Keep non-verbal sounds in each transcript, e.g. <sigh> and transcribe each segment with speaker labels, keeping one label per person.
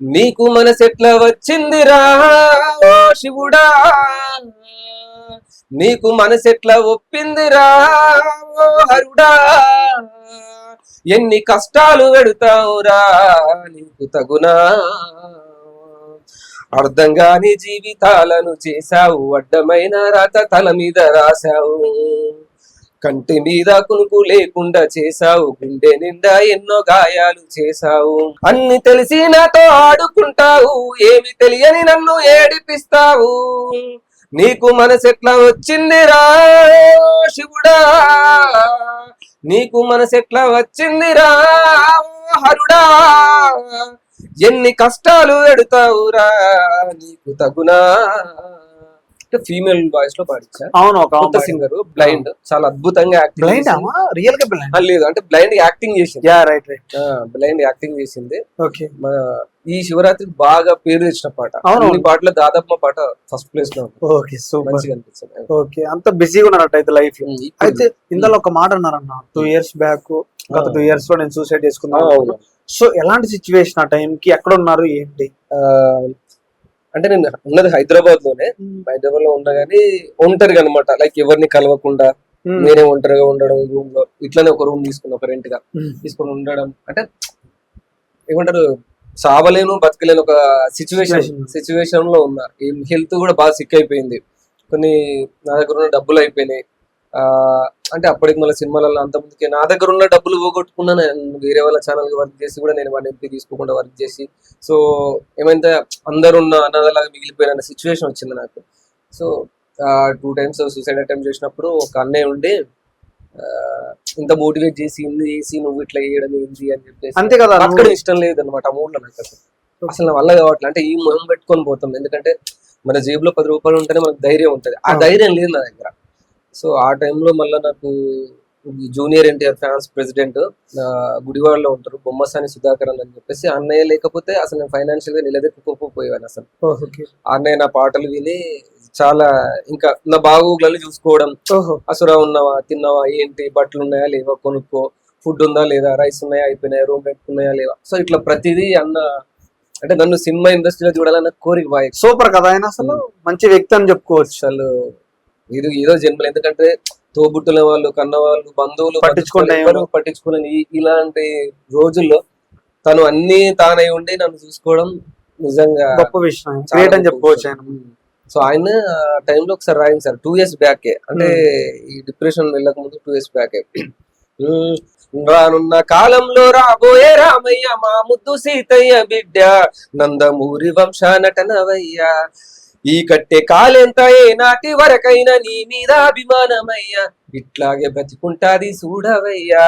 Speaker 1: నీకు మనసెట్లా వచ్చిందిరా ఓ శివుడా? నీకు మనసెట్లా ఒప్పిందిరా ఓ హరుడా? ఎన్ని కష్టాలు పెడతావురా నీకు తగునా? అర్థం కాని జీవితాలను చేశావు అడ్డమైన రాత తల మీద రాశావు. కంటి మీద కునుకు లేకుండా చేశావు. గుండె నిండా ఎన్నో గాయాలు చేశావు. అన్ని తెలిసి నాతో ఆడుకుంటావు. ఏమి తెలియని నన్ను ఏడిపిస్తావు. నీకు మనసెట్లా వచ్చిందిరా శివుడా? నీకు మనసెట్లా వచ్చిందిరా హరుడా? ఎన్ని కష్టాలు ఎడతావురా? నీకు తగునా ఫీమేల్ వాయిస్లో పాడించా
Speaker 2: అవును ఒక
Speaker 1: సింగర్ బ్లైండ్ చాలా అద్భుతంగా
Speaker 2: బ్లైండ్
Speaker 1: యాక్టింగ్
Speaker 2: అమ్మా రియల్గా బ్లైండ్
Speaker 1: లేదు అంటే బ్లైండ్ యాక్టింగ్ చేసింది.
Speaker 2: Yeah right right
Speaker 1: blind acting చేసింది.
Speaker 2: ఓకే
Speaker 1: ఈ శివరాత్రికి బాగా పేరు తెచ్చిన పాట.
Speaker 2: అవును.
Speaker 1: పాటలు దాదాపు మా పాట ఫస్ట్ ప్లేస్లో
Speaker 2: ఓకే సూపర్
Speaker 1: మంచిగా అనిపిస్తుంది
Speaker 2: ఓకే అంత బిజీగా ఉన్నట్టు అయితే లైఫ్ అయితే ఇందులో ఒక మాట అన్నారన్న టూ ఇయర్స్ బ్యాక్ గత. టూ ఇయర్స్లో నేను సూసైడ్ చేసుకున్నాను. సో ఎలాంటి సిచ్యువేషన్ ఆ టైం కి ఎక్కడ ఉన్నారు ఏంటి?
Speaker 1: అంటే నేను ఉన్నది హైదరాబాద్లోనే హైదరాబాద్లో ఉన్నా గానీ ఒంటరిగా అనమాట లైక్ ఎవరిని కలవకుండా. నేనే ఒంటరిగా ఉండడం రూమ్లో ఇట్లానే ఒక రూమ్ తీసుకుని ఒక
Speaker 2: రెంట్గా.
Speaker 1: తీసుకొని ఉండడం. అంటే ఏమంటారు? చావలేను బతకలేను ఒక సిచ్యువేషన్. సిచ్యువేషన్లో ఉన్నా. హెల్త్ కూడా బాగా సిక్ అయిపోయింది. కొన్ని నా దగ్గర ఉన్న డబ్బులు అయిపోయినాయి. అంటే అప్పటికి మళ్ళీ సినిమాలలో అంత ముందుకే నా దగ్గర ఉన్న డబ్బులు పోగొట్టుకున్నా నేను వేరే వాళ్ళ ఛానల్ వర్క్ చేసి కూడా నేను వన్ ఎంపీ తీసుకోకుండా వర్క్ చేసి సో ఏమైతే అందరు ఉన్న అన్నదలాగా మిగిలిపోయిన సిచ్యువేషన్ వచ్చింది నాకు. So two times suicide attempt చేసినప్పుడు ఒక అన్నయ్య ఉండి ఇంత మోటివేట్ చేసి ఇంది చేసి నువ్వు ఇట్లా చేయడం ఏంది అని చెప్పేసి
Speaker 2: అంతే కదా
Speaker 1: బతకడం ఇష్టం లేదు అనమాట ఆ మూడ్లో నాకు అసలు. అసలు వల్ల కావట్లే. అంటే ఈ మొహం పెట్టుకొని పోతాం. ఎందుకంటే మన జేబులో పది రూపాయలు ఉంటేనే మనకు ధైర్యం ఉంటది. ఆ. ధైర్యం లేదు నా దగ్గర. సో ఆ టైంలో మళ్ళీ నాకు జూనియర్ ఎన్టీఆర్ ఫ్యాన్స్ ప్రెసిడెంట్ గుడివాడలో ఉంటారు బొమ్మసాని సుధాకరన్ అని చెప్పేసి అన్నయ్య లేకపోతే అసలు నేను ఫైనాన్షియల్గా నిలదొక్కుకోపోయేవాను అసలు అన్నయ్య నా పాటలు విని చాలా ఇంకా నా బాగోగులను చూసుకోవడం అసురా ఉన్నావా తిన్నావా ఏంటి బట్టలు ఉన్నాయా లేవా కొనుక్కో ఫుడ్ ఉందా లేదా రైస్ ఉన్నాయా అయిపోయినాయా రూమ్ రెంట్ ఉన్నాయా లేవా? సో ఇట్లా ప్రతిదీ అన్న అంటే నన్ను సినిమా ఇండస్ట్రీలో చూడాలన్న కోరిక బాగా ఎక్కువ.
Speaker 2: సూపర్ కదా ఆయన అసలు. మంచి వ్యక్తి అని చెప్పుకోవచ్చు.
Speaker 1: అసలు ఇది ఏదో జన్మలు ఎందుకంటే తోబుట్టుల వాళ్ళు కన్న వాళ్ళు బంధువులు
Speaker 2: పట్టించుకునే
Speaker 1: ఈ- ఇలాంటి రోజుల్లో తను అన్ని తానై ఉండి నన్ను చూసుకోవడం నిజంగా
Speaker 2: గొప్ప విషయం గ్రేట్ అని చెప్పుకోవచ్చు ఆయన.
Speaker 1: సో ఆయన టైంలో ఒకసారి రాయింది సార్ టూ ఇయర్స్ బ్యాకే అంటే ఈ డిప్రెషన్ వెళ్ళక ముందు టూ ఇయర్స్ బ్యాకే రానున్న కాలంలో రాబోయే రామయ్య మా ముద్దు సీతయ్య బిడ్డ నందమూరి వంశ నటనవయ్య. ఈ కట్టే కాలెంత ఏ నాటి వరకైనా నీ మీద అభిమానమయ్యా. ఇట్లాగే బతికుంటాది చూడవయ్యా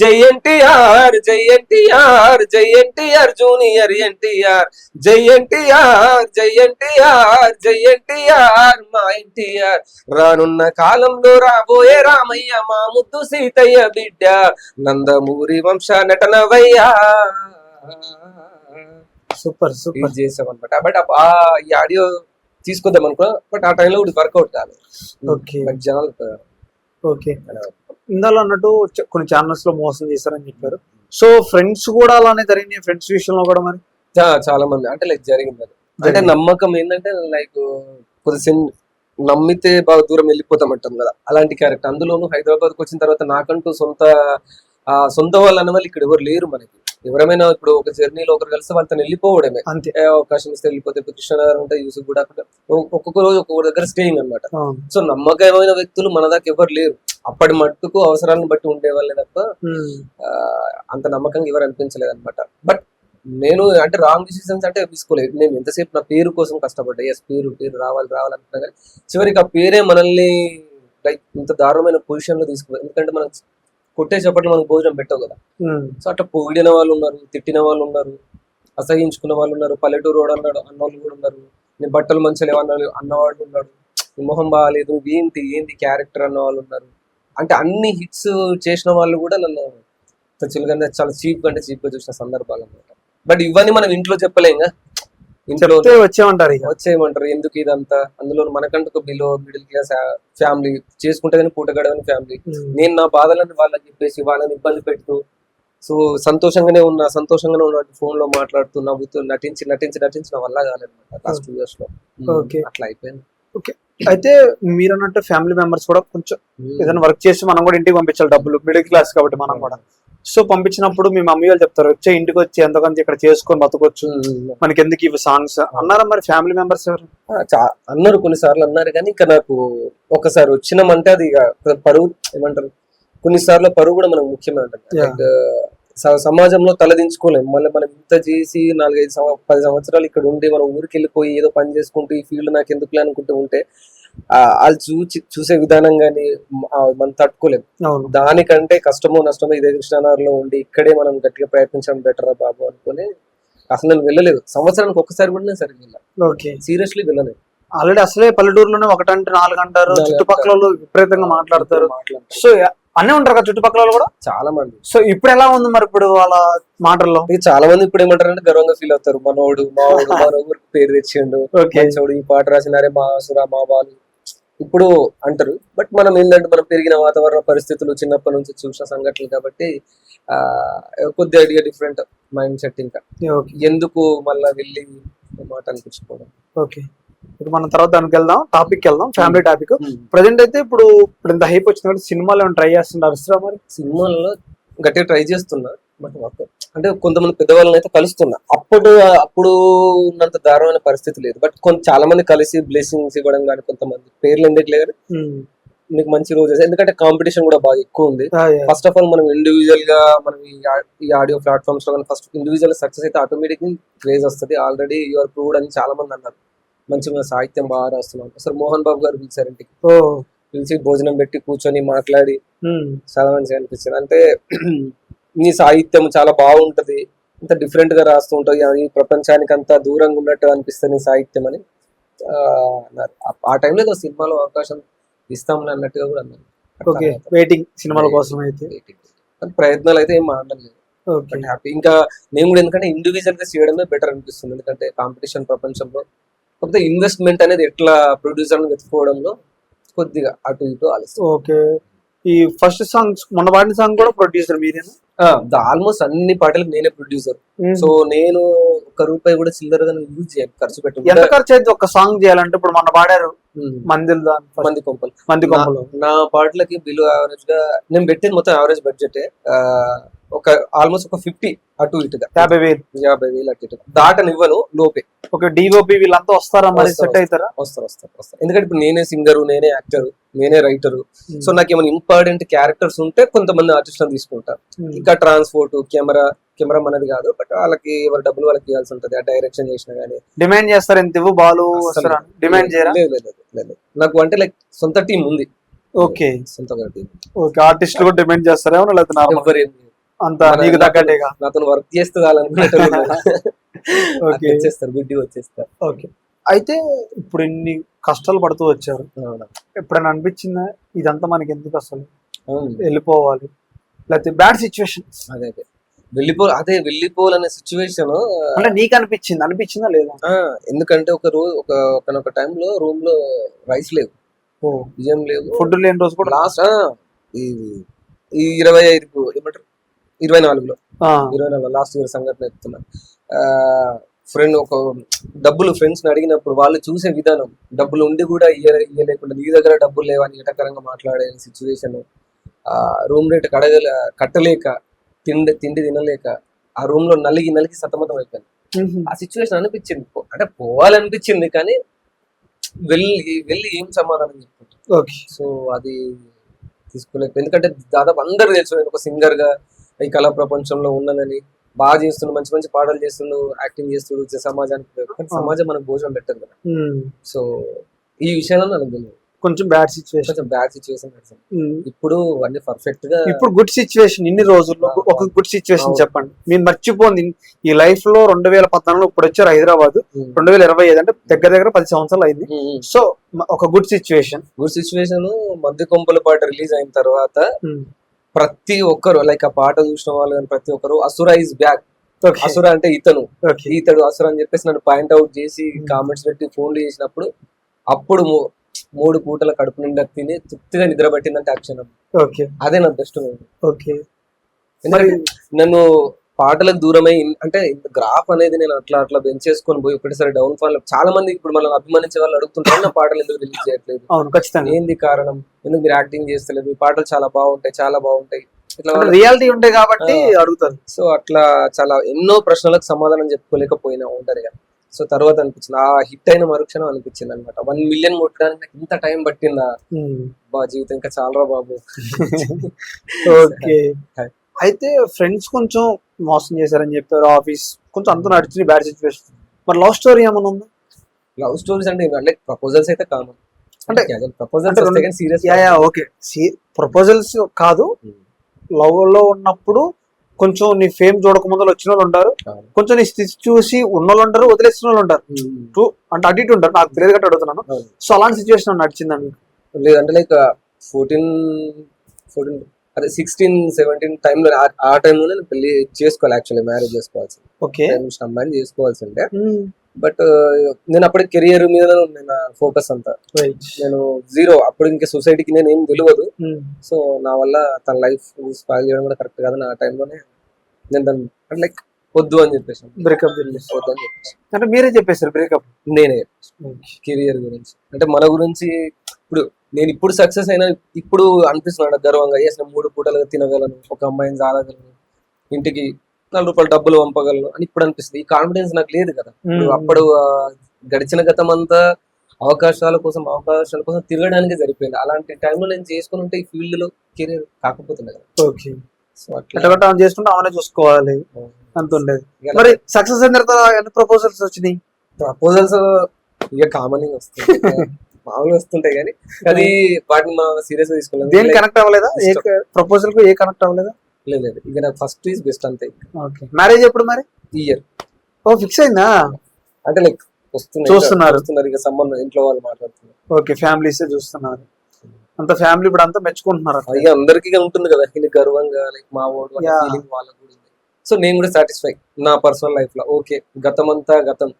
Speaker 1: జై ఎన్టీఆర్ జై ఎన్టీఆర్ జై ఎన్టీఆర్ జూనియర్ ఎన్టీఆర్. జై ఎన్టీఆర్ జై ఎన్టీఆర్ జై ఎన్టీఆర్ మా ఎన్టీఆర్. రానున్న కాలంలో రాబోయే రామయ్య మా ముద్దు సీతయ్య బిడ్డ. నందమూరి వంశ నటనవయ్యా.
Speaker 2: సూపర్
Speaker 1: ఇది
Speaker 2: సూపర్.
Speaker 1: చేసాం అనమాట బట్ ఆ ఈ ఆడియో తీసుకొద్దాం అనుకున్నా బట్ ఆ టైంలో కూడా వర్కౌట్ కాదు
Speaker 2: Okay.
Speaker 1: బట్ జనాలు
Speaker 2: ఓకే. ఇందాలో అన్నట్టు కొన్ని ఛానల్స్లో మోసం చేశారని చెప్పారు. సో ఫ్రెండ్స్ కూడా అలానే జరిగినాయి ఫ్రెండ్స్ విషయంలో కూడా మరి?
Speaker 1: చాలా మంది. అంటే లైక్ జరిగింది. అంటే
Speaker 2: జరిగింది.
Speaker 1: నమ్మకం ఏంటంటే లైక్ కొద్ది నమ్మితే బాగా దూరం వెళ్ళిపోతాం అంటాం కదా అలాంటి క్యారెక్టర్ అందులోనూ హైదరాబాద్కి వచ్చిన తర్వాత నాకంటూ సొంత ఆ సొంత వాళ్ళు అన్న వాళ్ళు ఇక్కడ ఎవరు లేరు మనకి. ఎవరైనా ఇప్పుడు ఒక జర్నీలో ఒకరు కలిసి వాళ్ళతో వెళ్ళిపోవడమే.
Speaker 2: అంతే.
Speaker 1: అవకాశం ఇస్తే వెళ్ళిపోతే ఇప్పుడు కృష్ణనగర్ ఉంటే యూసుఫ్ కూడా ఒక్కొక్క రోజు ఒక్కొక్క దగ్గర స్టేయింగ్ అన్నమాట.
Speaker 2: అవును.
Speaker 1: సో నమ్మకమైన వ్యక్తులు మన దాకా ఎవరు లేరు. అప్పటి మట్టుకు అవసరాలను బట్టి ఉండేవాళ్ళే తప్ప అంత నమ్మకంగా ఎవరు అనిపించలేదు అనమాట బట్ నేను అంటే రాంగ్ డిసిషన్స్ అంటే తీసుకోలేదు. నేను ఎంతసేపు నా పేరు కోసం కష్టపడ్డా? ఎస్ పేరు పేరు రావాలి రావాలి అనుకున్నా కానీ చివరికి ఆ పేరే మనల్ని లైక్ ఇంత దారుణమైన పొజిషన్లో తీసుకుపోయి ఎందుకంటే మనం కొట్టే చప్పట్లు మనకు భోజనం పెట్టవు కదా. సో అట్లా పొగిడిన వాళ్ళు ఉన్నారు తిట్టిన వాళ్ళు ఉన్నారు అసహించుకున్న వాళ్ళు ఉన్నారు పల్లెటూరు వాడు అన్నాడు అన్నవాళ్ళు కూడా ఉన్నారు నీ బట్టలు మంచిగా లేవు అన్న అన్నవాళ్ళు ఉన్నాడు మొహం బాగాలేదు ఏంటి ఏంటి క్యారెక్టర్ అన్న వాళ్ళు ఉన్నారు. అంటే అన్ని హిట్స్ చేసిన వాళ్ళు కూడా నన్ను చులకన చాలా చీప్ అంటే చీప్గా చూసిన సందర్భాలు అనమాట బట్ ఇవన్నీ మనం ఇంట్లో చెప్పలేం
Speaker 2: చెప్తే వచ్చేమంటారు ఇక.
Speaker 1: వచ్చేయమంటారు. ఎందుకు ఇదంతా? అందులో మనకంటూ ఒక బిలో మిడిల్ క్లాస్ ఫ్యామిలీ చేసుకుంటే కానీ పూట గడవని ఫ్యామిలీ. నేను నా బాధలను వాళ్ళకి చెప్పేసి వాళ్ళని ఇబ్బంది పెడుతూ సో సంతోషంగానే ఉన్నా సంతోషంగానే ఉన్న ఫోన్లో మాట్లాడుతూ నవ్వుతూ నటించి నటించి నటించి నా వల్ల కాలేదన్నమాట. లాస్ట్ టూ ఇయర్స్లో.
Speaker 2: Okay.
Speaker 1: అట్లా అయిపోయింది.
Speaker 2: అయితే మీరు అన్నట్టు ఫ్యామిలీ మెంబర్స్ కూడా కొంచెం ఏదైనా వర్క్ చేసి మనం కూడా ఇంటికి పంపించాలి డబ్బులు. మిడిల్ క్లాస్ కాబట్టి మనం కూడా. సో పంపించినప్పుడు మీ మమ్మీ వాళ్ళు చెప్తారు వచ్చే ఇంటికి వచ్చి ఎంతకంత ఇక్కడ చేసుకొని బతకొచ్చు? మనకి ఎందుకు ఇవి సాంగ్స్ అన్నారా మరి ఫ్యామిలీ మెంబర్స్ ఎవరు?
Speaker 1: అన్నారు కొన్నిసార్లు అన్నారు కానీ ఇంకా నాకు ఒకసారి వచ్చినామంటే అది పరువు ఏమంటారు? కొన్నిసార్లు పరువు కూడా మనకు ముఖ్యమే అంటారు
Speaker 2: Yeah.
Speaker 1: Like, స- సమాజంలో తలదించుకోలేము మళ్ళీ మనం ఇంత చేసి నాలుగైదు పది సంవత్సరాలు ఇక్కడ ఉండి మనం ఊరికి వెళ్ళిపోయి ఏదో పని చేసుకుంటూ ఈ ఫీల్డ్ నాకు ఎందుకు అనుకుంటూ ఉంటే వాళ్ళు చూచి చూసే విధానం కానీ మనం తట్టుకోలేము దానికంటే కష్టమో నష్టమో ఇదే కృష్ణానగర్లో ఉండి ఇక్కడే మనం గట్టిగా ప్రయత్నించడం బెటర్ బాబు అనుకుని అసలు నేను వెళ్ళలేదు. సంవత్సరానికి ఒక్కసారి కూడా నేను సరిగ్గా వెళ్ళాను
Speaker 2: ఓకే.
Speaker 1: సీరియస్లీ వెళ్ళలేదు.
Speaker 2: ఆల్రెడీ అసలే పల్లెటూరులోనే ఒకటంటే నాలుగు అంటారు చుట్టుపక్కల వాళ్ళు విపరీతంగా మాట్లాడతారు. సో అన్నీ ఉంటారు కదా చుట్టుపక్కల వాళ్ళు కూడా?
Speaker 1: చాలా మంది.
Speaker 2: సో ఇప్పుడు ఎలా ఉంది మరి ఇప్పుడు వాళ్ళ మాటల్లో?
Speaker 1: చాలా మంది ఇప్పుడు ఏమంటారంటే గర్వంగా ఫీల్ అవుతారు. మనోడు ఊరికి <laughs> పేరు తెచ్చిండు. ఈ పాట రాసినారే మా సురా మా బాలు. ఇప్పుడు అంటారు. బట్ మనం ఏంటంటే మనం పెరిగిన వాతావరణ పరిస్థితులు చిన్నప్పటి నుంచి చూసిన సంఘటనలు కాబట్టి ఆ కొద్ది ఐడియా డిఫరెంట్ మైండ్ సెట్ ఇంకా. ఎందుకు మళ్ళా వెళ్ళి మాట అనిపించుకోవడం?
Speaker 2: ఓకే ఇప్పుడు మనం తర్వాత దానికి వెళ్దాం టాపిక్ వెళ్దాం ఫ్యామిలీ టాపిక్ ప్రజెంట్ అయితే ఇప్పుడు ఇప్పుడు ఇంత హైప్ వచ్చిన కాబట్టి సినిమాలు ట్రై చేస్తున్నారు? మరి
Speaker 1: సినిమాల్లో గట్టిగా ట్రై చేస్తున్నా. బట్ వర్క్ అంటే కొంతమంది పెద్దవాళ్ళని అయితే కలుస్తున్నా. అప్పుడు అప్పుడు ఉన్నంత దారుణమైన పరిస్థితి లేదు. బట్ కొంత చాలా మంది కలిసి బ్లెస్సింగ్స్ ఇవ్వడం కానీ కొంతమంది పేర్లు ఎందుకు లేదు మీకు మంచి రోజెస్ ఎందుకంటే కాంపిటీషన్ కూడా బాగా ఎక్కువ ఉంది. ఫస్ట్ ఆఫ్ ఆల్ మనం ఇండివిజువల్గా మనం ఈ ఆడియో ప్లాట్ఫామ్స్లో ఫస్ట్ ఇండివిజువల్ సక్సెస్ అయితే ఆటోమేటిక్ క్రేజ్ వస్తుంది. ఆల్రెడీ యువర్ ప్రూవ్డ్ అని చాలా మంది అన్నారు. మంచి మంచి సాహిత్యం బాగా రాస్తున్నాం. సార్ మోహన్ బాబు గారు పిలిచారు ఇంటికి.
Speaker 2: ఓ.
Speaker 1: పిలిచి భోజనం పెట్టి కూర్చొని మాట్లాడి చాలా మంచిగా అనిపించింది అంటే నీ సాహిత్యం చాలా బాగుంటది. ఇంత డిఫరెంట్గా రాస్తూ ఉంటుంది అది ప్రపంచానికి అంత దూరంగా ఉన్నట్టు అనిపిస్తుంది సాహిత్యం అని. ఆ, టైంలో ఏదో సినిమాలో అవకాశం ఇస్తాంలే అన్నట్టుగా కూడా అన్నారు
Speaker 2: ఓకే వెయిటింగ్ సినిమాల కోసం అయితే.
Speaker 1: ప్రయత్నాలు అయితే ఏం మానడం లేదు.
Speaker 2: ఓకే.
Speaker 1: బట్ హ్యాపీ ఇంకా నేను కూడా ఎందుకంటే ఇండివిజువల్గా చేయడమే బెటర్ అనిపిస్తుంది. ఎందుకంటే కాంపిటీషన్ ప్రపంచంలో కాకపోతే ఇన్వెస్ట్మెంట్ అనేది ఎట్లా ప్రొడ్యూసర్ వెతుక్కోవడంలో కొద్దిగా అటు ఇటు ఆలస్యం.
Speaker 2: ఓకే. ఈ ఫస్ట్ సాంగ్ మొన్న పాడిన సాంగ్ కూడా ప్రొడ్యూసర్ మీరేనా?
Speaker 1: ఆల్మోస్ట్ అన్ని పాటలకు నేనే ప్రొడ్యూసర్ సో నేను ఒక్క రూపాయి కూడా చిల్లరగా యూజ్ చేయాలి ఖర్చు పెట్టి
Speaker 2: ఎంత ఖర్చు అయితే ఒక సాంగ్ చేయాలంటే ఇప్పుడు మొన్న పాడారు మందిల్
Speaker 1: మంది కొంపలు.
Speaker 2: మంది కొంపలు.
Speaker 1: నా పాటలకి బిలో యావరేజ్గా నేను పెట్టింది మొత్తం యావరేజ్ బడ్జెట్ ఒక ఆల్మోస్ట్ ఒక ఫిఫ్టీ అటు ఇటుగా
Speaker 2: యాభై వేలు.
Speaker 1: యాభై వేలు అటు ఇటు దాటనివ్వను లోపే.
Speaker 2: ఒక డిఓపి వీళ్ళంతా వస్తారా మరి? సెట్ అవుతారా?
Speaker 1: వస్తారు వస్తారు వస్తారు. ఎందుకంటే ఇప్పుడు నేనే సింగర్ నేనే యాక్టర్ నేనే రైటర్
Speaker 2: Hmm.
Speaker 1: సో నాకు ఏమైనా ఇంపార్టెంట్ క్యారెక్టర్స్ ఉంటే కొంతమంది ఆర్టిస్టులను తీసుకుంటా
Speaker 2: ఉమ్,
Speaker 1: ఇంకా ట్రాన్స్పోర్ట్ కెమెరా కెమెరా మనది కాదు బట్ వాళ్ళకి ఎవరి డబ్బులు వాళ్ళకి ఇవ్వాల్సి ఉంటుంది. ఆ డైరెక్షన్ చేసినా కానీ
Speaker 2: డిమాండ్ చేస్తారు ఎంత ఇవ్వు? బాలు డిమాండ్ చేయరా?
Speaker 1: లేదు లేదు. నాకు అంటే లైక్ సొంత టీం ఉంది.
Speaker 2: ఓకే
Speaker 1: సొంత టీం
Speaker 2: ఓకే ఆర్టిస్టులు కూడా డిమాండ్ చేస్తారేమో లేకపోతే అంత నీకు తగ్గట్టేగా
Speaker 1: నాతో వర్క్ చేస్తూ. <laughs> వచ్చేస్తారు గుడ్డి వచ్చేస్తారు.
Speaker 2: ఓకే. అయితే ఇప్పుడు ఇన్ని కష్టాలు పడుతూ వచ్చారు. ఎప్పుడైనా అనిపించిందా? ఇదంతా మనకి ఎందుకు అసలు. వెళ్ళిపోవాలి. లేకపోతే బ్యాడ్ సిచ్యువేషన్
Speaker 1: అదే అదే. వెళ్ళిపో అదే వెళ్ళిపోవాలనే సిచ్యువేషన్
Speaker 2: అంటే నీకు అనిపించింది. అనిపించిందా లేదా?
Speaker 1: ఎందుకంటే ఒక రోజు ఒక ఒకనొక టైంలో రూమ్లో రైస్ లేవు.
Speaker 2: ఓ.
Speaker 1: బియ్యం లేవు.
Speaker 2: ఫుడ్ లేని రోజు కూడా
Speaker 1: లాస్ట్ ఈ ఈ ఇరవై ఐదు ఏమంటారు? ఇరవై నాలుగులో. ఇరవై నాలుగు లాస్ట్ ఇయర్ సంఘటన చెప్తున్నా. ఫ్రెండ్ ఒక డబ్బులు ఫ్రెండ్స్ అడిగినప్పుడు వాళ్ళు చూసే విధానం డబ్బులు ఉండి కూడా ఇయ్య ఇయ్యలేకుండా నీ దగ్గర డబ్బులు లేవని ఎటకరంగా మాట్లాడే సిచ్యువేషన్ రూమ్ రేట్ కడగల కట్టలేక తిండి తిండి తినలేక ఆ రూమ్లో నలిగి నలిగి సతమతం అయిపోయింది. ఆ సిచ్యువేషన్ అనిపించింది. అంటే పోవాలనిపించింది కానీ వెళ్ళి వెళ్ళి ఏం సమాధానం చెప్పుకుంటాం.
Speaker 2: ఓకే.
Speaker 1: సో అది తీసుకోలేదు ఎందుకంటే దాదాపు అందరు తెలుసు నేను ఒక సింగర్గా ఈ కళా ప్రపంచంలో ఉన్నానని బాగా చేస్తుండు మంచి మంచి పాటలు చేస్తుండు యాక్టింగ్ చేస్తుండు సమాజానికి సమాజం మనకు భోజనం పెట్టదు కదా. సో ఈ విషయంలో నాకు తెలియదు.
Speaker 2: కొంచెం బ్యాడ్ సిచ్యువేషన్
Speaker 1: కొంచెం బ్యాడ్ సిచ్యువేషన్ ఇప్పుడు అన్ని పర్ఫెక్ట్గా
Speaker 2: ఇప్పుడు గుడ్ సిచ్యువేషన్ ఇన్ని రోజుల్లో ఒక గుడ్ సిచ్యువేషన్
Speaker 1: అవును.
Speaker 2: చెప్పండి. మీరు మర్చిపోంది ఈ లైఫ్లో రెండు వేల పద్నాలుగులో ఇప్పుడు వచ్చారు హైదరాబాద్ రెండు వేల ఇరవై ఐదు అంటే దగ్గర దగ్గర పది సంవత్సరాలు అయింది. సో ఒక గుడ్ సిచ్యువేషన్
Speaker 1: గుడ్ సిచ్యువేషన్ మధ్య కొంపల పాట రిలీజ్ అయిన తర్వాత ప్రతి ఒక్కరు లైక్ ఆ పాట చూసిన వాళ్ళు కానీ ప్రతి ఒక్కరు అసుర ఇస్ బ్యాక్ అసుర అంటే ఇతను. ఇతడు అసుర అని చెప్పేసి నన్ను పాయింట్ అవుట్ చేసి కామెంట్స్ పెట్టి ఫోన్లు చేసినప్పుడు అప్పుడు మూడు పూటల కడుపు నిండా తిని తృప్తిగా నిద్ర పట్టిందంటే ఆ క్షణం
Speaker 2: ఓకే
Speaker 1: అదే నా బెస్ట్
Speaker 2: ఓకే
Speaker 1: నన్ను పాటలకు దూరమై అంటే గ్రాఫ్ అనేది నేను అట్లా అట్లా పెంచేసుకొని పోయి ఒకటేసారి డౌన్ ఫాల్ చాలా మంది ఇప్పుడు మనం అభిమానించే వాళ్ళు అడుగుతుంటారు నా పాటలు ఎందుకు రిలీజ్ చేయట్లేదు?
Speaker 2: అవును ఖచ్చితంగా.
Speaker 1: ఏంది కారణం? ఎందుకు మీరు యాక్టింగ్ చేస్తలేదు? మీ పాటలు చాలా బాగుంటాయి చాలా బాగుంటాయి. ఇట్లా
Speaker 2: రియాలిటీ ఉంటాయి కాబట్టి అడుగుతారు.
Speaker 1: సో అట్లా చాలా ఎన్నో ప్రశ్నలకు సమాధానం చెప్పుకోలేకపోయినా ఉంటారు కదా సో తర్వాత అనిపించింది ఆ హిట్ అయిన మరుక్షణం అనిపించింది అనమాట వన్ మిలియన్ కొట్టడానికి నాకు ఇంత టైం పట్టిందా? బా జీవితం ఇంకా చాలరా బాబు. <laughs>
Speaker 2: ఓకే. అయితే ఫ్రెండ్స్ కొంచెం మోసం చేశారని చెప్పారు ఆఫీస్ కొంచెం అంత నడిచింది బ్యాడ్ సిచ్యువేషన్ మరి లవ్ స్టోరీ ఏమైనా ఉందా?
Speaker 1: లవ్ స్టోరీస్ అంటే లైక్ ప్రపోజల్స్ అయితే కామన్
Speaker 2: అంటే-
Speaker 1: proposals serious
Speaker 2: yeah yeah okay proposals కాదు. లవ్లో ఉన్నప్పుడు కొంచెం నీ ఫేమ్ చూడక ముందు వచ్చిన వాళ్ళు ఉంటారు. కొంచెం నీ స్థితి చూసి ఉన్న వాళ్ళు ఉంటారు వదిలేసిన వాళ్ళు ఉంటారు. టూ అంటే అటు ఇటు ఉంటారు. నాకు తెలియదు గట్ట అడుగుతున్నాను. సో అలాంటి సిచ్యువేషన్ నడిచిందా మీకు?
Speaker 1: లేదంటే లైక్ ఫోర్టీన్ ఫోర్టీన్ అదే సిక్స్టీన్ సెవెంటీన్ టైంలో ఆ టైంలో నేను పెళ్ళి చేసుకోవాలి యాక్చువల్లీ మ్యారేజ్ చేసుకోవాల్సింది.
Speaker 2: ఓకే.
Speaker 1: అమ్మాయిని చేసుకోవాల్సిందే. బట్ నేను అప్పటి కెరియర్ మీద నేను ఫోకస్ అంతా. నేను జీరో అప్పుడు ఇంకా సొసైటీకి నేను ఏం తెలియదు సో నా వల్ల తన లైఫ్ స్పాయిల్ చేయడం కూడా కరెక్ట్ కాదు. ఆ టైంలోనే నేను దాన్ని అంటే లైక్ వద్దు అని చెప్పేసి.
Speaker 2: బ్రేకప్
Speaker 1: వద్దు అని చెప్పేసి.
Speaker 2: అంటే మీరే చెప్పేశారు బ్రేకప్
Speaker 1: నేనే కెరియర్ గురించి. అంటే మన గురించి ఇప్పుడు నేను ఇప్పుడు సక్సెస్ అయినా ఇప్పుడు అనిపిస్తున్నాడు గర్వంగా. చేసిన మూడు పూటలుగా తినగలను ఒక అమ్మాయిని చాలగలను ఇంటికి నాలుగు రూపాయలు డబ్బులు పంపగలను అని ఇప్పుడు అనిపిస్తుంది. ఈ కాన్ఫిడెన్స్ నాకు లేదు కదా. అప్పుడు గడిచిన గతం అంతా అవకాశాల కోసం అవకాశాల కోసం తిరగడానికి సరిపోయింది. అలాంటి టైంలో నేను చేసుకుని ఉంటే ఈ ఫీల్డ్లో కెరీర్ కాకపోతుండే కదా.
Speaker 2: ఓకే.
Speaker 1: అట్లా.
Speaker 2: చేసుకుంటే ఆమెనే చూసుకోవాలి. అంత ఉండేది. మరి సక్సెస్ అయిన తర్వాత ఎన్ని ప్రపోజల్స్ వచ్చినాయి?
Speaker 1: ప్రపోజల్స్ ఇక కామన్ వస్తాయి. <laughs> మామూలుగా వస్తుంటాయి కానీ అది వాటిని మనం సీరియస్గా తీసుకోలేదు
Speaker 2: దేని కనెక్ట్ అవ్వలేదా? ఏ. ప్రపోజల్కు ఏ కనెక్ట్ అవ్వలేదా?
Speaker 1: లేదు లేదు. ఇక నాకు ఫస్ట్ ఈజ్ బెస్ట్ అంతే.
Speaker 2: ఓకే మ్యారేజ్ ఎప్పుడు మరి?
Speaker 1: ఇయర్
Speaker 2: ఓ ఫిక్స్ అయిందా?
Speaker 1: అంటే లైక్ వస్తున్నాయి
Speaker 2: చూస్తున్నారు.
Speaker 1: వస్తున్నారు. ఇక సంబంధం ఇంట్లో వాళ్ళు మాట్లాడుతున్నారు.
Speaker 2: ఓకే ఫ్యామిలీస్ చూస్తున్నారు. అంత ఫ్యామిలీ ఇప్పుడు అంతా మెచ్చుకుంటున్నారు.
Speaker 1: ఇక అందరికీ ఉంటుంది కదా. ఇది గర్వంగా లైక్ మా వాడు వాళ్ళకు కూడా ఉంది. సో నేను కూడా సాటిస్ఫై నా పర్సనల్ లైఫ్లో. ఓకే గతం అంతా గతం.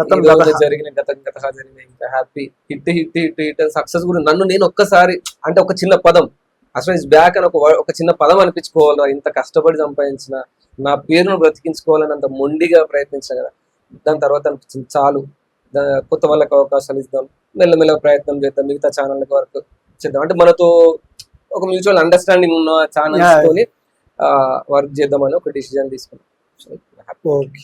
Speaker 2: గతం.
Speaker 1: జరిగిన గతం గత జరిగిన ఇంకా happy hit hit hit hit success కూడా నన్ను నేను ఒక్కసారి అంటే ఒక చిన్న పదం. అసలు ఇస్ బ్యాక్ అని ఒక ఒక చిన్న పదం అనిపించుకోవాలా? ఇంత కష్టపడి సంపాదించిన నా పేరును బ్రతికించుకోవాలని అంత మొండిగా ప్రయత్నించిన కదా. దాని తర్వాత అనిపించింది చాలు. కొత్త వాళ్ళకి అవకాశాలు ఇద్దాం. మెల్లమెల్ల ప్రయత్నం చేద్దాం. మిగతా ఛానళ్ళకి వరకు చేద్దాం. అంటే మనతో ఒక మ్యూచువల్ అండర్స్టాండింగ్ ఉన్న ఛానల్స్. తోని వర్క్ చేద్దామని ఒక డిసిజన్ తీసుకున్నాం.
Speaker 2: ఓకే